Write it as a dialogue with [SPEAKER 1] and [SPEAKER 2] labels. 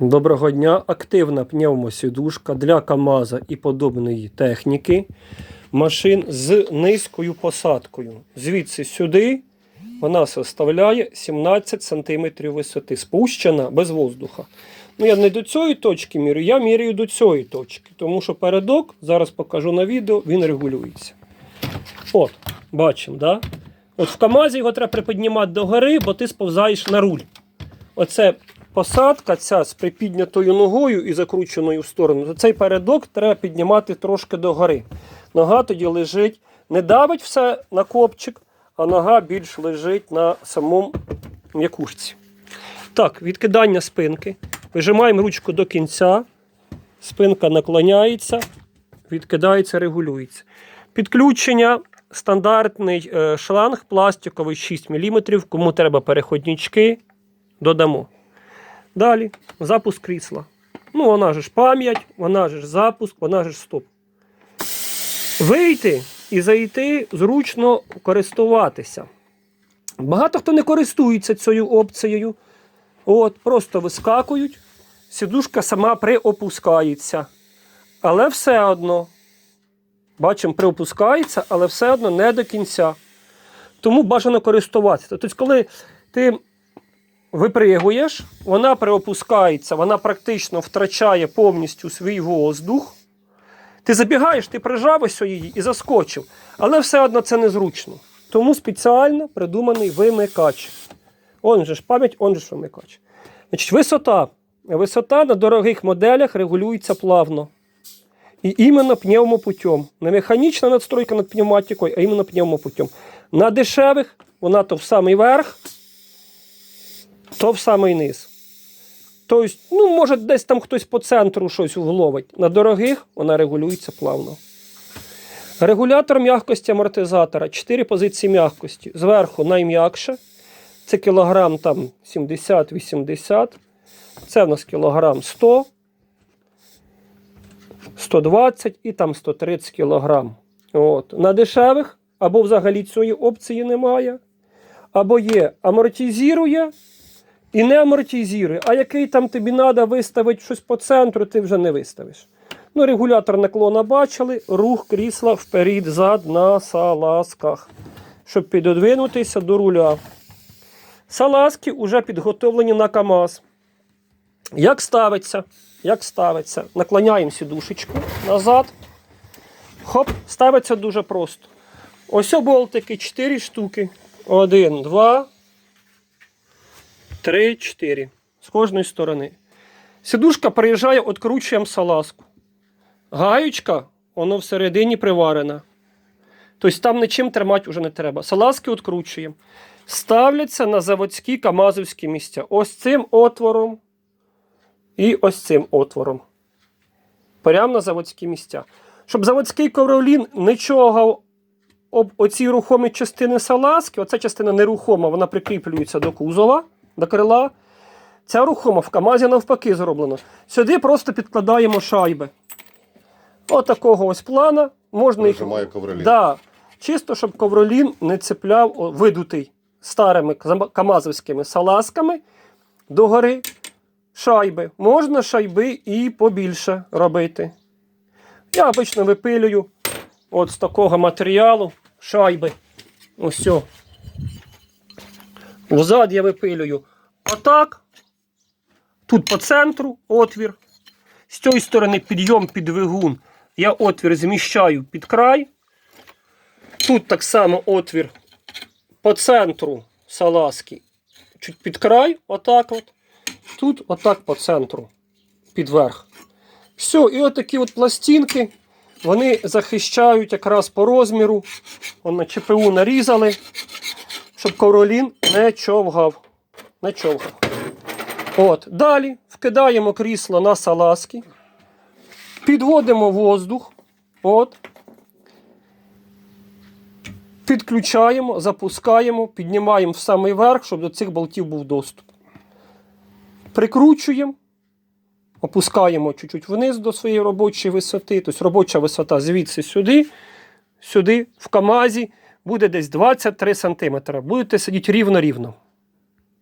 [SPEAKER 1] Доброго дня! Активна пневмосідушка для КАМАЗа і подобної техніки машин з низькою посадкою. Звідси сюди вона составляє 17 см висоти, спущена без воздуха. Ну, я не до цієї точки мірю, я міряю до цієї точки, тому що передок, зараз покажу на відео, він регулюється. От, бачимо, да? От в КАМАЗі його треба припіднімати догори, бо ти сповзаєш на руль. Оце посадка ця з припіднятою ногою і закрученою в сторону. то Цей передок треба піднімати трошки догори. Нога тоді лежить, не давить все на копчик, а нога більш лежить на самому м'якушці. Так, відкидання спинки. Вижимаємо ручку до кінця. Спинка наклоняється, відкидається, регулюється. Підключення. Стандартний е, шланг пластиковий 6 мм. Кому треба переходнички, додамо. Далі запуск крісла. Ну, вона ж пам'ять, вона ж запуск, вона ж стоп. Вийти і зайти зручно користуватися. Багато хто не користується цією опцією. От, Просто вискакують, сідушка сама приопускається. Але все одно, бачимо, приопускається, але все одно не до кінця. Тому бажано користуватися. Тобто, коли ти випригуєш, вона приопускається, вона практично втрачає повністю свій воздух. Ти забігаєш, ти прижав її і заскочив. Але все одно це незручно. Тому спеціально придуманий вимикач. Он же ж пам'ять, он же ж вимикач. Значить, Висота. Висота на дорогих моделях регулюється плавно. І іменно пневмопутем. Не механічна надстройка над пневматикою, а іменно пневмопутем. На дешевих вона то в самий верх, то в самий низ. Тобто, ну, може, десь там хтось по центру щось вловить. На дорогих вона регулюється плавно. Регулятор м'якості амортизатора. 4 позиції м'якості. Зверху найм'якше. Це кілограм там 70-80. Це в нас кілограм 100, 120 і там 130 кілограм. От. На дешевих або взагалі цієї опції немає. Або є амортизує і не амортизує. А який там тобі треба виставити щось по центру, ти вже не виставиш. Ну, Регулятор наклона бачили, рух крісла вперед-зад на салазках, щоб підодвинутися до руля. Салазки вже підготовлені на КАМАЗ. Як ставиться? Як ставиться? Наклоняємо сідушечку назад. Хоп, ставиться дуже просто. Ось болтики 4 штуки. Один, два, три, чотири. З кожної сторони. Сідушка приїжджає, откручуємо салазку. Гаючка, воно всередині приварена. Тобто там нічим тримати вже не треба. Салазки відкручуємо. Ставляться на заводські камазовські місця. Ось цим отвором і ось цим отвором. Прямо на заводські місця. Щоб заводський ковролін нічого об оці рухомі частини салазки, оця частина нерухома, вона прикріплюється до кузова, до крила. Ця рухома в Камазі навпаки зроблено. Сюди просто підкладаємо шайби. Отакого ось плана. Можна їх.
[SPEAKER 2] Прижимає ковролін.
[SPEAKER 1] Да. Чисто, щоб ковролін не цепляв о, видутий старими кам- камазовськими салазками догори шайби. Можна шайби і побільше робити. Я обично випилюю от з такого матеріалу шайби. Ось. Взад я випилюю отак. Тут по центру отвір. З цієї сторони підйом під двигун. Я отвір зміщаю під край. Тут так само отвір по центру салазки. Чуть під край, отак от. Тут отак по центру. Під верх. Все, і отакі от пластинки. Вони захищають якраз по розміру. Вон на ЧПУ нарізали, щоб ковролін не човгав. Не човгав. От. Далі вкидаємо крісло на салазки. Підводимо воздух. От. Підключаємо, запускаємо, піднімаємо в самий верх, щоб до цих болтів був доступ. Прикручуємо, опускаємо чуть-чуть вниз до своєї робочої висоти. Тобто робоча висота звідси сюди, сюди, в КАМАЗі буде десь 23 см. Будете сидіти рівно-рівно.